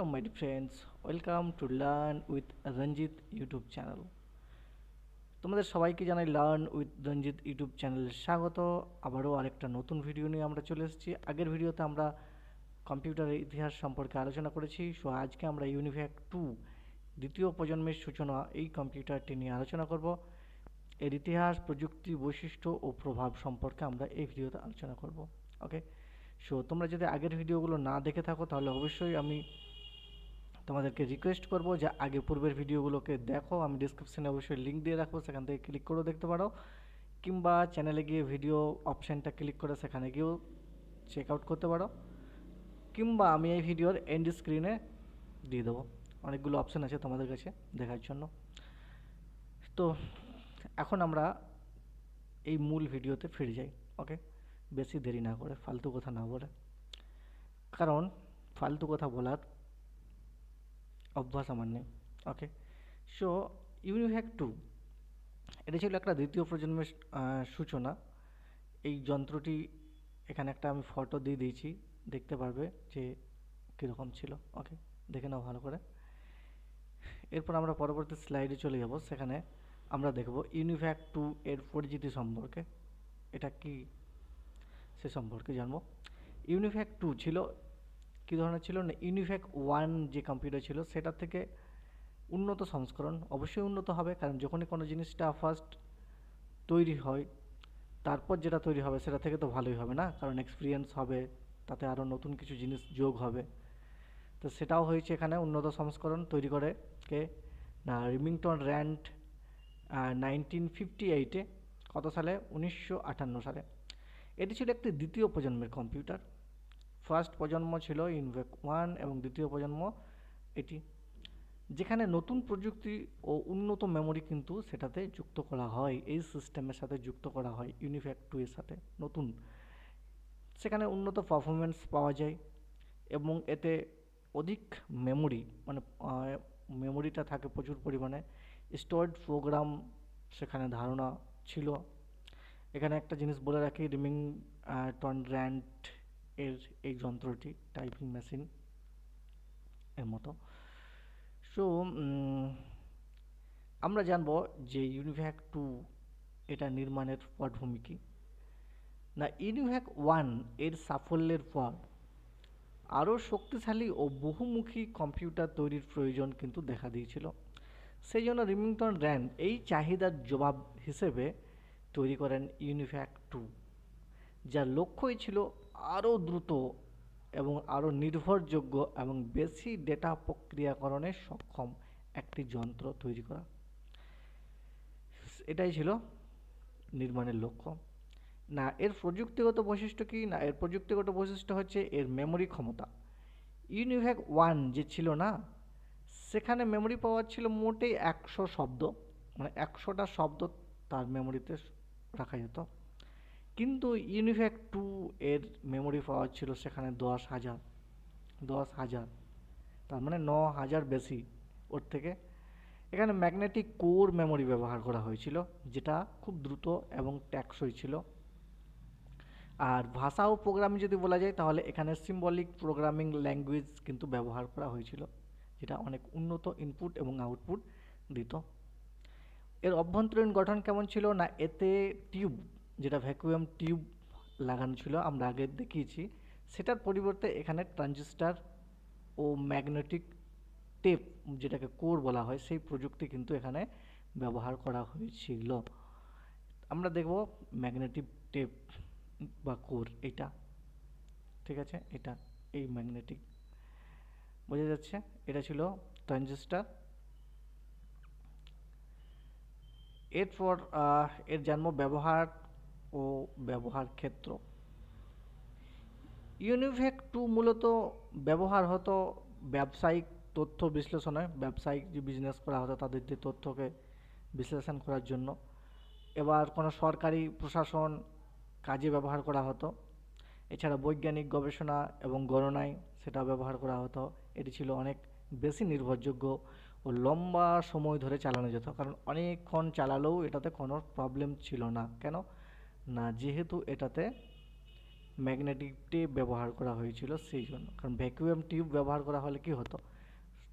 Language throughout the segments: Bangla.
Hello, my dear friends. Welcome to Learn with Ranjit YouTube channel তোমাদের সবাইকে জানাই learn with Ranjit YouTube channel স্বাগত। আবারও আরেকটা নতুন ভিডিও নিয়ে আমরা চলে এসেছি। আগের ভিডিওতে আমরা কম্পিউটারের ইতিহাস সম্পর্কে আলোচনা করেছি। সো আজকে আমরা ইউনিভ্যাক টু দ্বিতীয় প্রজন্মের সূচনা এই কম্পিউটারটি নিয়ে আলোচনা করব। এর ইতিহাস প্রযুক্তি বৈশিষ্ট্য ও প্রভাব সম্পর্কে আমরা এই ভিডিওতে আলোচনা করব। ওকে সো তোমরা যদি আগের ভিডিওগুলো না দেখে থাকো তাহলে অবশ্যই আমি তোমাদেরকে রিকোয়েস্ট করব যে আগে পূর্বের ভিডিওগুলোকে দেখো, আমি ডিসক্রিপশানে অবশ্যই লিঙ্ক দিয়ে রাখব, সেখান থেকে ক্লিক করেও দেখতে পারো। কিংবা চ্যানেলে গিয়ে ভিডিও অপশানটা ক্লিক করে সেখানে গিয়েও চেক আউট করতে পারো। কিংবা আমি এই ভিডিওর এন্ড স্ক্রিনে দিয়ে দেবো। অনেকগুলো অপশান আছে তোমাদের কাছে দেখার জন্য। তো এখন আমরা এই মূল ভিডিওতে ফিরে যাই ওকে বেশি দেরি না করে, ফালতু কথা না বলে। কারণ ফালতু কথা বলার অভ্যাস আমার নেই ওকে সো ইউনিভ্যাক টু এটা ছিল একটা দ্বিতীয় প্রজন্মের সূচনা। এই যন্ত্রটি এখানে একটা আমি ফটো দিয়ে দিয়েছি, দেখতে পারবে যে কীরকম ছিল ওকে দেখে নাও ভালো করে। এরপর আমরা পরবর্তী স্লাইডে চলে যাব, সেখানে আমরা দেখব ইউনিভ্যাক টু এর পরিচিতি সম্পর্কে। এটা কি? সে সম্পর্কে জানব। ইউনিভ্যাক টু ছিল কী ধরনের ছিল না ইউনিভ্যাক ওয়ান যে কম্পিউটার ছিল, সেটার থেকে উন্নত সংস্করণ অবশ্যই উন্নত হবে, কারণ যখনই কোনো জিনিসটা ফার্স্ট তৈরি হয়, তারপর যেটা তৈরি হবে সেটা থেকে তো ভালোই হবে না, কারণ এক্সপিরিয়েন্স হবে, তাতে আরও নতুন কিছু জিনিস যোগ হবে। তো সেটাও হয়েছে এখানে উন্নত সংস্করণ তৈরি করে, কে? না রিমিংটন র্যান্ড নাইনটিন ফিফটি এইটে কত সালে? উনিশশো আটান্ন সালে। এটি ছিল একটি দ্বিতীয় প্রজন্মের কম্পিউটার ফার্স্ট প্রজন্ম ছিল ইনভেক ওয়ান এবং দ্বিতীয় প্রজন্ম এটি। যেখানে নতুন প্রযুক্তি ও উন্নত মেমোরি কিন্তু সেটাতে যুক্ত করা হয়, এই সিস্টেমের সাথে যুক্ত করা হয় ইউনিফ্যাক টু এর সাথে, নতুন। সেখানে উন্নত পারফরমেন্স পাওয়া যায় এবং এতে অধিক মেমোরি মানে মেমোরিটা থাকে প্রচুর পরিমাণে। স্টোর্ড প্রোগ্রাম সেখানে ধারণা ছিল। এখানে একটা জিনিস বলে রাখি, রিমিং টন র্যান্ড এর এই যন্ত্রটি টাইপিং মেশিন এর মতো। সো আমরা জানব যে ইউনিভ্যাক টু এটা নির্মাণের পটভূমি কী না ইউনিভ্যাক ওয়ানের সাফল্যের পর আরও শক্তিশালী ও বহুমুখী কম্পিউটার তৈরির প্রয়োজন কিন্তু দেখা দিয়েছিল। সেই জন্য রিমিংটন র্যান্ড এই চাহিদার জবাব হিসেবে তৈরি করেন ইউনিফ্যাক টু যার লক্ষ্যই ছিল আরও দ্রুত এবং আরও নির্ভরযোগ্য এবং বেশি ডেটা প্রক্রিয়াকরণে সক্ষম একটি যন্ত্র তৈরি করা। এটাই ছিল নির্মাণের লক্ষ্য। না, এর প্রযুক্তিগত বৈশিষ্ট্য কি? না, এর প্রযুক্তিগত বৈশিষ্ট্য হচ্ছে এর মেমোরি ক্ষমতা। ইউনিভ্যাক ওয়ান যে ছিল না, সেখানে মেমোরি পাওয়ার ছিল মোটেই একশো শব্দ মানে একশোটা শব্দ তার মেমোরিতে রাখা যেত। কিন্তু ইউনিভ্যাক টু এর মেমোরি পাওয়ার ছিল সেখানে দশ হাজার দশ হাজার। তার মানে ন হাজার বেশি ওর থেকে। এখানে ম্যাগনেটিক কোর মেমোরি ব্যবহার করা হয়েছিল, যেটা খুব দ্রুত এবং ট্যাক্সই ছিল। আর ভাষা ও প্রোগ্রামিং যদি বলা যায়, তাহলে এখানে সিম্বলিক প্রোগ্রামিং ল্যাঙ্গুয়েজ কিন্তু ব্যবহার করা হয়েছিল, যেটা অনেক উন্নত ইনপুট এবং আউটপুট দিত। এর অভ্যন্তরীণ গঠন কেমন ছিল না এতে টিউব যেটা ভ্যাকুয়াম টিউব লাগানো ছিল, আমরা আগে দেখিয়েছি, সেটার পরিবর্তে এখানে ট্রানজিস্টার ও ম্যাগনেটিক টেপ যেটাকে কোর বলা হয়, সেই প্রযুক্তি কিন্তু এখানে ব্যবহার করা হয়েছিল। আমরা দেখব ম্যাগনেটিক টেপ বা কোর এটা। ঠিক আছে? এটা, এই ম্যাগনেটিক বোঝা যাচ্ছে? এটা ছিল ট্রানজিস্টার এরপর এর জন্ম ব্যবহার ও ব্যবহার ক্ষেত্র। ইউনিভেক টু মূলত ব্যবহার হতো ব্যবসায়িক তথ্য বিশ্লেষণে, ব্যবসায়িক যে বিজনেস করা হতো তাদের যে তথ্যকে বিশ্লেষণ করার জন্য। এবার কোনো সরকারি প্রশাসন কাজে ব্যবহার করা হতো। এছাড়া বৈজ্ঞানিক গবেষণা এবং গণনায় সেটা ব্যবহার করা হতো। এটি ছিল অনেক বেশি নির্ভরযোগ্য ও লম্বা সময় ধরে চালানো যেত। কারণ অনেকক্ষণ চালালেও এটাতে কোনো প্রবলেম ছিল না। কেন? না, যেহেতু এটাতে ম্যাগনেটিক টেপ ব্যবহার করা হয়েছিল সেই জন্য। কারণ ভ্যাকুয়াম টিউব ব্যবহার করা হলে কি হতো?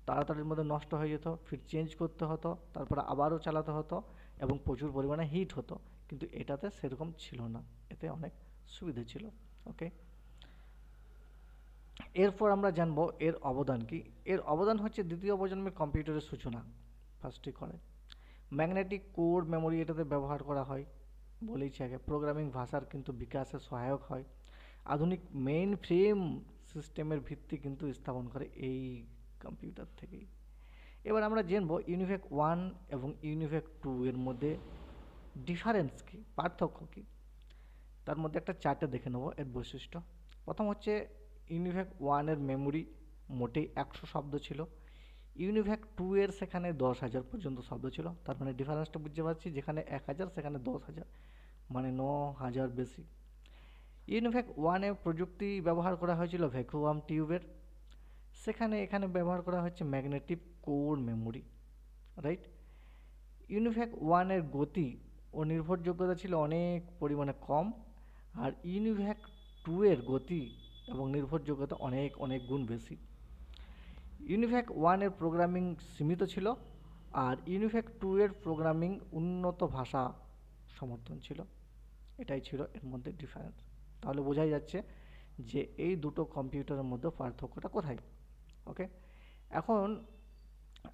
তাড়াতাড়ির মধ্যে নষ্ট হয়ে যেত ফির চেঞ্জ করতে হতো, তারপরে আবারও চালাতে হতো এবং প্রচুর পরিমাণে হিট হতো। কিন্তু এটাতে সেরকম ছিল না। এতে অনেক সুবিধে ছিল। ওকে এরপর আমরা জানব এর অবদান কি? এর অবদান হচ্ছে দ্বিতীয় প্রজন্মের কম্পিউটারের সূচনা। ফার্স্টে করে। ম্যাগনেটিক কোর মেমোরি এটাতে ব্যবহার করা হয়। বলেইছি আগে প্রোগ্রামিং ভাষার কিন্তু বিকাশে সহায়ক হয়। আধুনিক মেইন ফ্রেম সিস্টেমের ভিত্তি কিন্তু স্থাপন করে এই কম্পিউটার থেকেই। এবার আমরা জানব ইউনিভেক ওয়ান এবং ইউনিভেক টু এর মধ্যে ডিফারেন্স কী, পার্থক্য কী? তার মধ্যে একটা চার্টে দেখে নেব এর বৈশিষ্ট্য। প্রথম হচ্ছে ইউনিভ্যাক ওয়ানের মেমোরি মোটেই একশো শব্দ ছিল। ইউনিভ্যাক টু এর সেখানে দশ হাজার পর্যন্ত শব্দ ছিল। তার মানে ডিফারেন্সটা বুঝতে পারছি যেখানে এক হাজার, সেখানে দশ হাজার মানে ন হাজার বেশি। ইউনিভ্যাক ওয়ানে প্রযুক্তি ব্যবহার করা হয়েছিল ভ্যাকুয়াম টিউবের। সেখানে এখানে ব্যবহার করা হচ্ছে magnetic core memory right UNIVAC ওয়ানের গতি ও নির্ভরযোগ্যতা ছিল অনেক পরিমাণে কম আর ইউনিভ্যাক টু এর গতি এবং নির্ভরযোগ্যতা অনেক অনেক গুণ বেশি। ইউনিভ্যাক ওয়ানের প্রোগ্রামিং সীমিত ছিল আর ইউনিভ্যাক টু এর প্রোগ্রামিং উন্নত ভাষা সমর্থন ছিল। এটাই ছিল এর মধ্যে ডিফারেন্স তাহলে বোঝাই যাচ্ছে যে এই দুটো কম্পিউটারের মধ্যে পার্থক্যটা কোথায়? ওকে এখন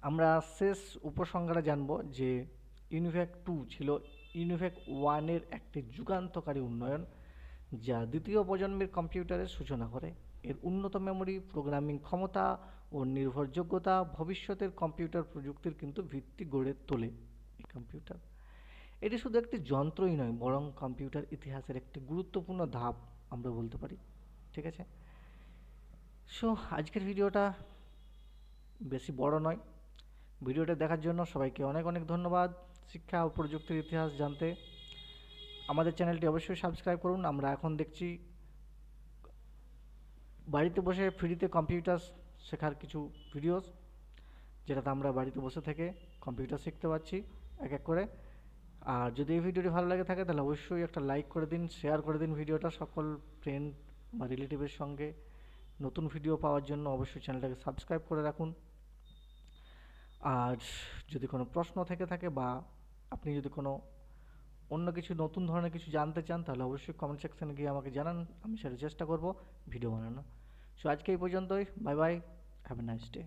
আমরা শেষ উপসংহারে জানব যে ইউনিভ্যাক টু ছিল ইউনিভ্যাক ওয়ানের একটি যুগান্তকারী উন্নয়ন, যা দ্বিতীয় প্রজন্মের কম্পিউটারের সূচনা করে। এর উন্নত মেমোরি প্রোগ্রামিং ক্ষমতা ও নির্ভরযোগ্যতা ভবিষ্যতের কম্পিউটার প্রযুক্তির কিন্তু ভিত্তি গড়ে তোলে এই কম্পিউটার এটি শুধু একটি যন্ত্রই নয়, বরং কম্পিউটার ইতিহাসের একটি গুরুত্বপূর্ণ ধাপ আমরা বলতে পারি। ঠিক আছে? সো আজকের ভিডিওটা বেশি বড় নয়। ভিডিওটা দেখার জন্য সবাইকে অনেক অনেক ধন্যবাদ। শিক্ষা ও প্রযুক্তির ইতিহাস জানতে। আমাদের চ্যানেলটি অবশ্যই সাবস্ক্রাইব করুন। আমরা এখন দেখছি বাড়িতে বসে ফ্রিতে কম্পিউটার শেখার কিছু ভিডিওস যেটাতে আমরা বাড়িতে বসে থেকে কম্পিউটার শিখতে পারছি এক এক করে। আর যদি এই ভিডিওটি ভালো লাগে থাকে, তাহলে অবশ্যই একটা লাইক করে দিন শেয়ার করে দিন ভিডিওটা সকল ফ্রেন্ড বা রিলেটিভের সঙ্গে। নতুন ভিডিও পাওয়ার জন্য অবশ্যই চ্যানেলটাকে সাবস্ক্রাইব করে রাখুন। আর যদি কোনো প্রশ্ন থেকে থাকে বা আপনি যদি কোনো অন্য কিছু, নতুন ধরনের কিছু জানতে চান, তাহলে অবশ্যই কমেন্ট সেকশানে গিয়ে আমাকে জানান, আমি সেটা চেষ্টা করব ভিডিও বানানো সো আজকে এই পর্যন্তই bye bye have a nice day